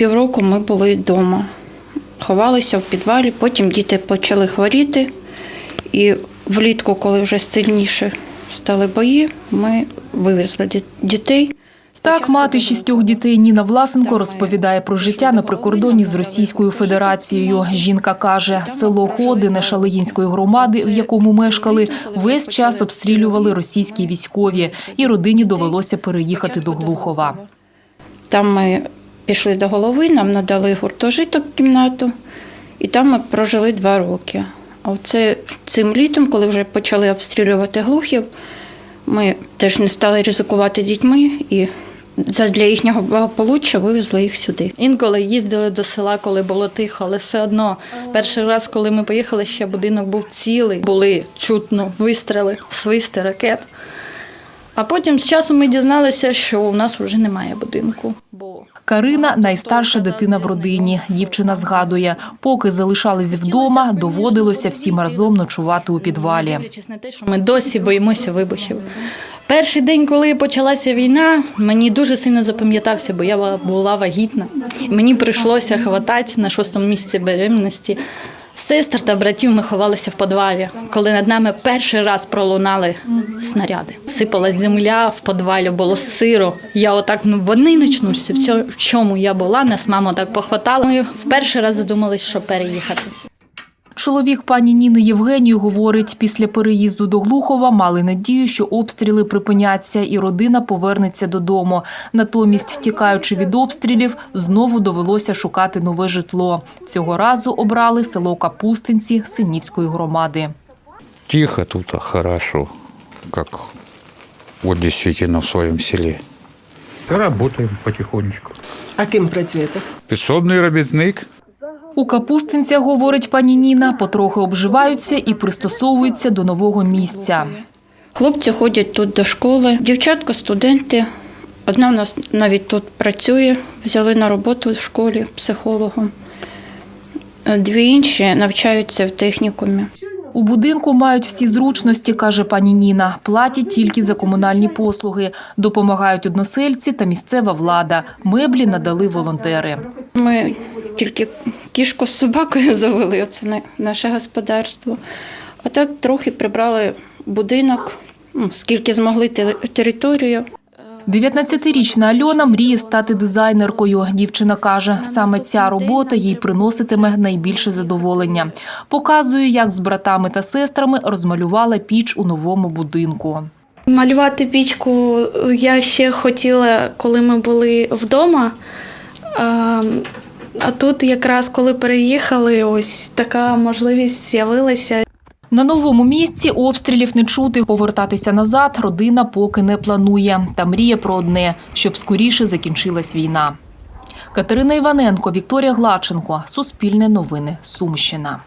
Півроку ми були вдома, ховалися в підвалі, потім діти почали хворіти. І влітку, коли вже сильніше стали бої, ми вивезли дітей. Так, мати шістьох дітей Ніна Власенко розповідає про життя на прикордоні з Російською Федерацією. Жінка каже, село Ходине Шалеїнської громади, в якому мешкали, весь час обстрілювали російські військові, і родині довелося переїхати до Глухова. Там ми пішли до голови, нам надали гуртожиток кімнату, і там ми прожили два роки. А оце цим літом, коли вже почали обстрілювати глухів, ми теж не стали ризикувати дітьми і для їхнього благополуччя вивезли їх сюди. Інколи їздили до села, коли було тихо, але все одно перший раз, коли ми поїхали, ще будинок був цілий, були чутно вистріли, свисти ракет. А потім з часом ми дізналися, що у нас вже немає будинку. Карина найстарша дитина в родині. Дівчина згадує, поки залишались вдома, доводилося всім разом ночувати у підвалі. ми досі боїмося вибухів. Перший день, коли почалася війна, мені дуже сильно запам'ятався, бо я була вагітна. Мені прийшлося хватати на шостому місяці беременності. Сестер та братів ми ховалися в подвалі, коли над нами перший раз пролунали снаряди. Сипалась земля в подвалі, було сиро. Я отак ну вони начнуться. В в чому я була, нас мама так похватала. Ми в перший раз задумались, що переїхати. Чоловік пані Ніни Євгенію говорить, після переїзду до Глухова мали надію, що обстріли припиняться і родина повернеться додому. Натомість, тікаючи від обстрілів, знову довелося шукати нове житло. Цього разу обрали село Капустинці Синівської громади. Тихо тут, хорошо, как вот действительно в своем селе. Работаем потихонечку. А ким працюєте? Підсобний робітник. У Капустинцях, говорить пані Ніна, потрохи обживаються і пристосовуються до нового місця. Хлопці ходять тут до школи, дівчатка студенти. Одна в нас навіть тут працює, взяли на роботу в школі психологом. Дві інші навчаються в технікумі. У будинку мають всі зручності, каже пані Ніна. Платять тільки за комунальні послуги. Допомагають односельці та місцева влада. Меблі надали волонтери. Ми тільки кішку з собакою завели, оце на- наше господарство. А так трохи прибрали будинок, ну, скільки змогли територію. 19-річна Альона мріє стати дизайнеркою. Дівчина каже, саме ця робота їй приноситиме найбільше задоволення. Показує, як з братами та сестрами розмалювала піч у новому будинку. Малювати пічку я ще хотіла, коли ми були вдома. А, тут якраз коли переїхали, ось така можливість з'явилася. На новому місці обстрілів не чути. Повертатися назад родина поки не планує. Та мріє про одне, щоб скоріше закінчилась війна. Катерина Іваненко, Вікторія Глаченко. Суспільне новини. Сумщина.